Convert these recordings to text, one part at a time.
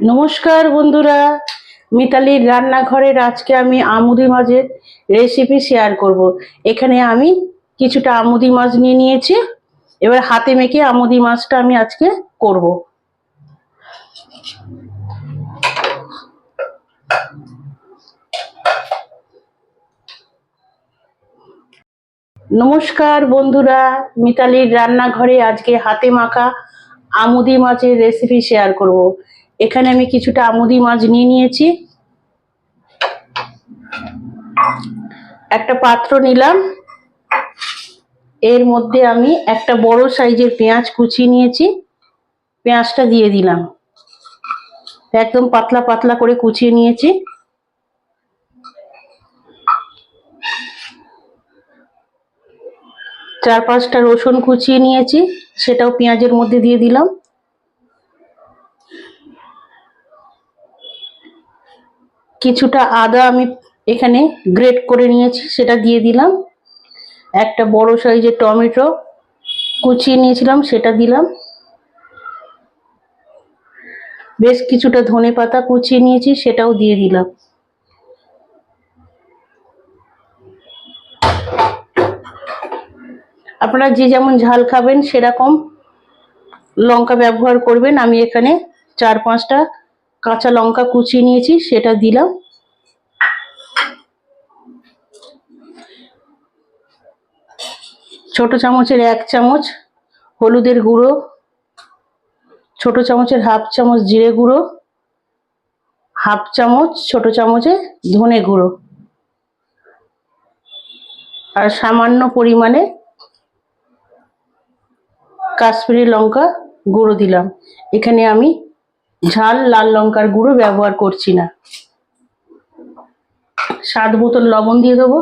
নমস্কার বন্ধুরা, মিতালির রান্নাঘরের আজকে আমি আমুদি মাছের রেসিপি শেয়ার করব। এখানে আমি কিছুটা আমুদি মাছ নিয়ে নিয়েছি, এবার হাতে মেখে আমুদি মাছটা আমি আজকে করব। নমস্কার বন্ধুরা, মিতালির রান্নাঘরে আজকে হাতে মাখা আমুদি মাছের রেসিপি শেয়ার করব। এখানে আমি কিছুটা আমুদি মাছ নিয়ে নিয়েছি। একটা পাত্র নিলাম। এর মধ্যে আমি একটা বড় সাইজের পেঁয়াজ কুচিয়ে নিয়েছি। পেঁয়াজটা দিয়ে দিলাম। একদম পাতলা পাতলা করে কুচিয়ে নিয়েছি। চার পাঁচটা রসুন কুচিয়ে নিয়েছি। সেটাও পেঁয়াজের মধ্যে দিয়ে দিলাম। কিছুটা আদা আমি এখানে গ্রেট করে নিয়েছি, সেটা দিয়ে দিলাম। একটা বড় সাইজের টমেটো কুচিয়ে নিয়েছিলাম, সেটা দিলাম। বেশ কিছুটা ধনে পাতা কুচিয়ে নিয়েছি, সেটাও দিয়ে দিলাম। আপনারা যে যেমন ঝাল খাবেন, সেরকম লঙ্কা ব্যবহার করবেন। আমি এখানে চার পাঁচটা কাঁচা লঙ্কা কুচিয়ে নিয়েছি, সেটা দিলাম। ছোট চামচের এক চামচ হলুদের গুঁড়ো, ছোট চামচের হাফ চামচ জিরে গুঁড়ো, হাফ চামচ ছোট চামচে ধনে গুঁড়ো। আর সামান্য পরিমাণে কাশ্মীরি লঙ্কা গুঁড়ো দিলাম। এখানে আমি ঝাল লাল লঙ্কার গুঁড়ো ব্যবহার করছি না। স্বাদ বোতল লবণ দিয়ে দেবো।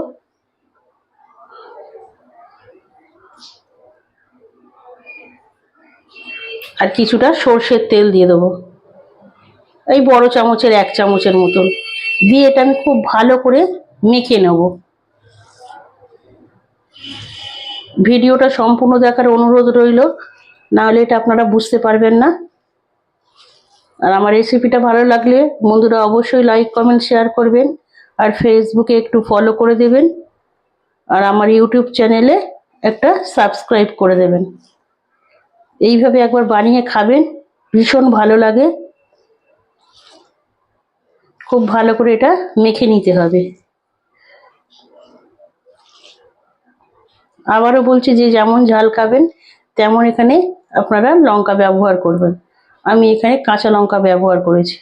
আর কিছুটা সর্ষের তেল দিয়ে দেবো। এই বড় চামচের এক চামচের মতন। দিয়ে এটা আমি খুব ভালো করে মেখে নেব। ভিডিওটা সম্পূর্ণ দেখার অনুরোধ রইল। নাহলে এটা আপনারা বুঝতে পারবেন না। আর আমার রেসিপিটা ভালো লাগলে বন্ধুরা অবশ্যই লাইক কমেন্ট শেয়ার করবেন। আর ফেসবুকে একটু ফলো করে দেবেন। আর আমার ইউটিউব চ্যানেলে একটা সাবস্ক্রাইব করে দেবেন। এইভাবে একবার বানিয়ে খাবেন, ভীষণ ভালো লাগে। খুব ভালো করে এটা মেখে নিতে হবে। আবারও বলছি যে যেমন ঝাল খাবেন, তেমন এখানে আপনারা লঙ্কা ব্যবহার করবেন। আমি এখানে কাঁচা লঙ্কা ব্যবহার করেছি।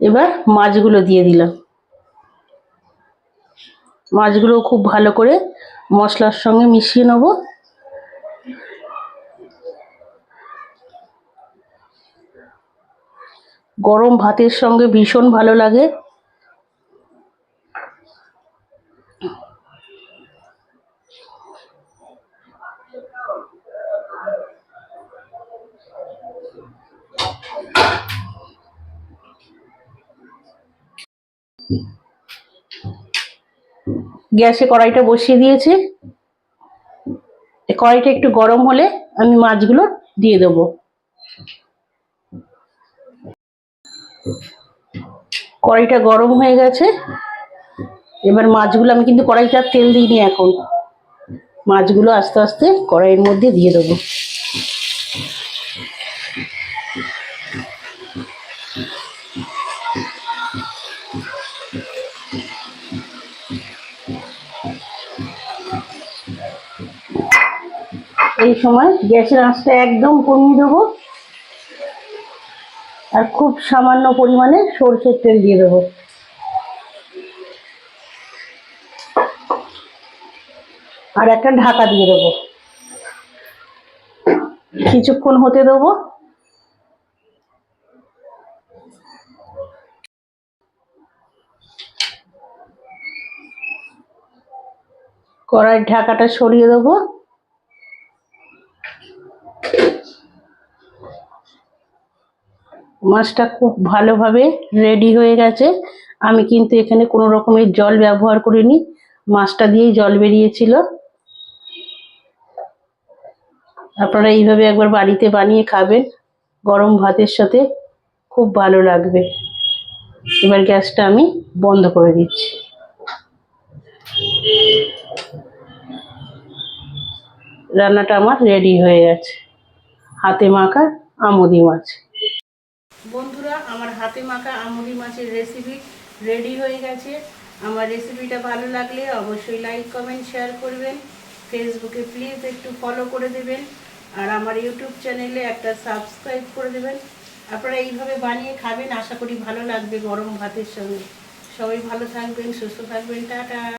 এবার মাছগুলো দিয়ে দিলাম। মাছগুলো খুব ভালো করে মশলার সঙ্গে মিশিয়ে নেব। গরম ভাতের সঙ্গে ভীষণ ভালো লাগে। গ্যাসে কড়াইটা বসিয়ে দিয়েছি। কড়াইটা একটু গরম হলে আমি মাছগুলো দিয়ে দেবো। কড়াইটা গরম হয়ে গেছে। এবার মাছগুলো আমি কিন্তু কড়াইটা তেল দিইনি এখন। মাছগুলো আস্তে আস্তে কড়াইয়ের মধ্যে দিয়ে দেবো। এই সময় গ্যাসের আঁচটা একদম কমিয়ে দেবো। আর খুব সামান্য পরিমাণে সরষের তেল দিয়ে দেবো। আর একটা ঢাকা দিয়ে দেবো। কিছুক্ষণ হতে দেবো। কড়াইয়ের ঢাকাটা সরিয়ে দেবো। মাছটা খুব ভালোভাবে রেডি হয়ে গেছে। আমি কিন্তু এখানে কোনো রকমের জল ব্যবহার করিনি। মাছটা দিয়েই জল বেরিয়েছিল। আপনারা এইভাবে একবার বাড়িতে বানিয়ে খাবেন গরম ভাতের সাথে। খুব ভালো লাগবে। এবার গ্যাসটা আমি বন্ধ করে দিচ্ছি। রান্নাটা আমার রেডি হয়ে গেছে। হাতে মাখা আমুদি মাছ। বন্ধুরা, আমার হাতে মাখা আমুলি মাছের রেসিপি রেডি হয়ে গেছে। আমার রেসিপিটা ভালো লাগলে অবশ্যই লাইক কমেন্ট শেয়ার করবেন। ফেসবুকে প্লিজ একটু ফলো করে দেবেন। আর আমার ইউটিউব চ্যানেলে একটা সাবস্ক্রাইব করে দেবেন। আপনারা এইভাবে বানিয়ে খাবেন, আশা করি ভালো লাগবে গরম ভাতের সঙ্গে। সবাই ভালো থাকবেন, সুস্থ থাকবেন, টাটা।